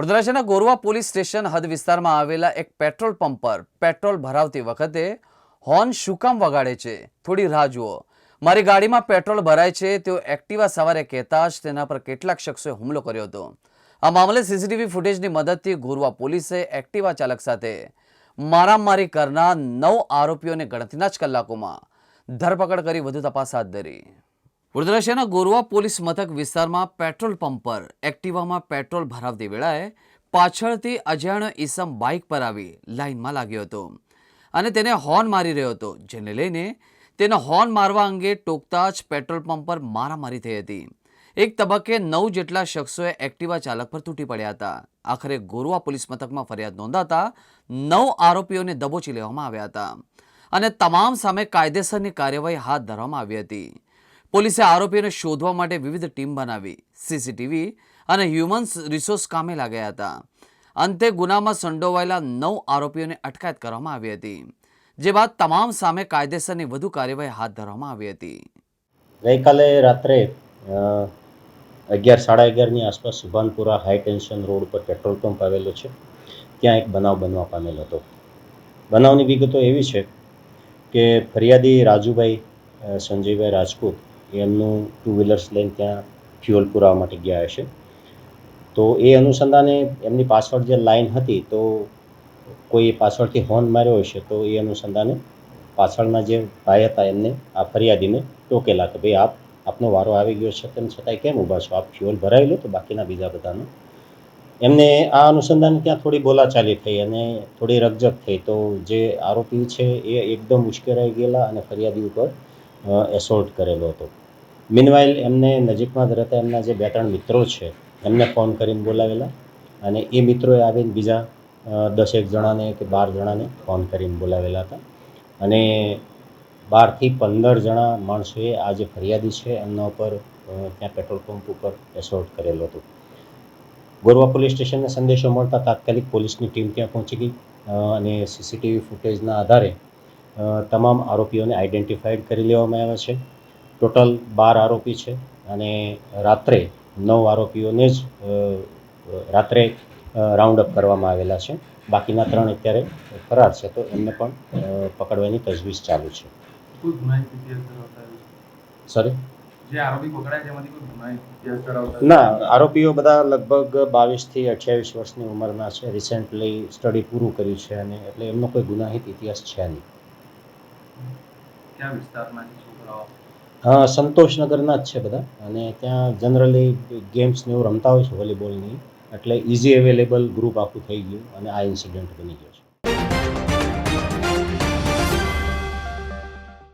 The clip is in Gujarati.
વડોદરા શહેરના ગોરવા પોલીસ સ્ટેશન હદ વિસ્તારમાં આવેલા એક પેટ્રોલ પંપ પર પેટ્રોલ ભરાવતી વખતે હોર્ન શું કામ વગાડે છે? થોડી રાહ જુઓ. મારી ગાડીમાં પેટ્રોલ ભરાય છે, તેઓ એક્ટિવા સવારે કહેતા જ તેના પર કેટલાક શખ્સોએ હુમલો કર્યો હતો. આ મામલે સીસીટીવી ફૂટેજની મદદથી ગોરવા પોલીસે એક્ટિવા ચાલક સાથે મારામારી કરનાર નવ આરોપીઓને ગણતરીના જ કલાકોમાં ધરપકડ કરી વધુ તપાસ હાથ ધરી. વડોદરા શહેરના ગોરવા પોલીસ મથક વિસ્તારમાં પેટ્રોલ પંપ પર એક્ટિવામાં પેટ્રોલ ભરાવતી વેળાએ પાછળથી અજાણ્યો ઈસમ બાઇક પર આવી લાઇનમાં લાગ્યો હતો અને તેને હોર્ન મારી રહ્યો હતો, જેને લઈને તેને હોર્ન મારવા અંગે ટોકતા જ પેટ્રોલ પંપ પર મારામારી થઈ હતી. એક તબક્કે નવ જેટલા શખ્સોએ એક્ટિવા ચાલક પર તૂટી પડ્યા હતા. આખરે ગોરવા પોલીસ મથકમાં ફરિયાદ નોંધાતા નવ આરોપીઓને દબોચી લેવામાં આવ્યા હતા અને તમામ સામે કાયદેસરની કાર્યવાહી હાથ ધરવામાં આવી હતી. પોલીસે આરોપીઓને શોધવા માટે વિવિધ ટીમ બનાવી, સીસીટીવી અને હ્યુમન્સ રિસોર્સ કામે લાગ્યા હતા. અંતે ગુનામાં સંડોવાયેલા નવ આરોપીઓને અટકાયત કરવામાં આવી હતી, જે બાદ તમામ સામે કાયદેસરની વધુ કાર્યવાહી હાથ ધરવામાં આવી હતી. ગઈકાલે રાત્રે અગિયાર, સાડા અગિયારની આસપાસ સુભાનપુરા હાઈ ટેન્શન રોડ ઉપર પેટ્રોલ પંપ આવેલો છે. ત્યાં એક બનાવ બનવા પામેલ હતો. બનાવની વિગતો એવી છે કે ફરિયાદી રાજુભાઈ સંજયભાઈ રાજપૂત એમનું ટુ વ્હીલર્સ લઈને ત્યાં ફ્યુઅલ પુરાવા માટે ગયા હશે. તો એ અનુસંધાને એમની પાછળ જે લાઈન હતી, તો કોઈ પાછળથી હોર્ન માર્યો હશે, તો એ અનુસંધાને પાછળના જે ભાઈ હતા એમને આ ફરિયાદીને ટોકેલા કે ભાઈ, આપ, આપનો વારો આવી ગયો છે, તેમ છતાંય કેમ ઊભા છો? આપ ફ્યુઅલ ભરાવી લો તો બાકીના બીજા બધાનું. એમને આ અનુસંધાને ત્યાં થોડી બોલાચાલી થઈ અને થોડી રકજક થઈ. તો જે આરોપી છે એ એકદમ ઉશ્કેરાઈ ગયેલા અને ફરિયાદી ઉપર એસોલ્ટ કરેલો હતો. મીનવાઇલ એમને નજીકમાં જ રહેતા એમના જે બે ત્રણ મિત્રો છે, એમને ફોન કરીને બોલાવેલા અને એ મિત્રોએ આવીને બીજા દસેક જણાને કે બાર જણાને ફોન કરીને બોલાવેલા હતા. અને બારથી પંદર જણા માણસોએ આ જે ફરિયાદી છે, એમના ઉપર ત્યાં પેટ્રોલ પંપ ઉપર એસોલ્ટ કરેલો હતો. ગોરવા પોલીસ સ્ટેશનને સંદેશો મળતા તાત્કાલિક પોલીસની ટીમ ત્યાં પહોંચી ગઈ અને સીસીટીવી ફૂટેજના આધારે તમામ આરોપીઓને આઈડેન્ટિફાઈડ કરી લેવામાં આવ્યા છે. ટોટલ બાર આરોપી છે અને રાત્રે નવ આરોપીઓને જ રાત્રે રાઉન્ડ અપ કરવામાં આવેલા છે. બાકીના ત્રણ અત્યારે ફરાર છે તો એમને પણ પકડવાની તજવીજ ચાલુ છે? સોરી ના આરોપીઓ બધા લગભગ બાવીસથી અઠ્યાવીસ વર્ષની ઉંમરના છે. રિસેન્ટલી સ્ટડી પૂરું કર્યું છે અને એટલે એમનો કોઈ ગુનાહિત ઇતિહાસ છે નહીં. હા સંતોષનગરના જ છે બધા. અને ત્યાં જનરલી ગેમ્સ ને એવું રમતા હોય છે વોલીબોલની એટલે ઇઝી અવેલેબલ ગ્રુપ આખું થઈ ગયું અને આ ઇન્સિડન્ટ બની ગયો છે.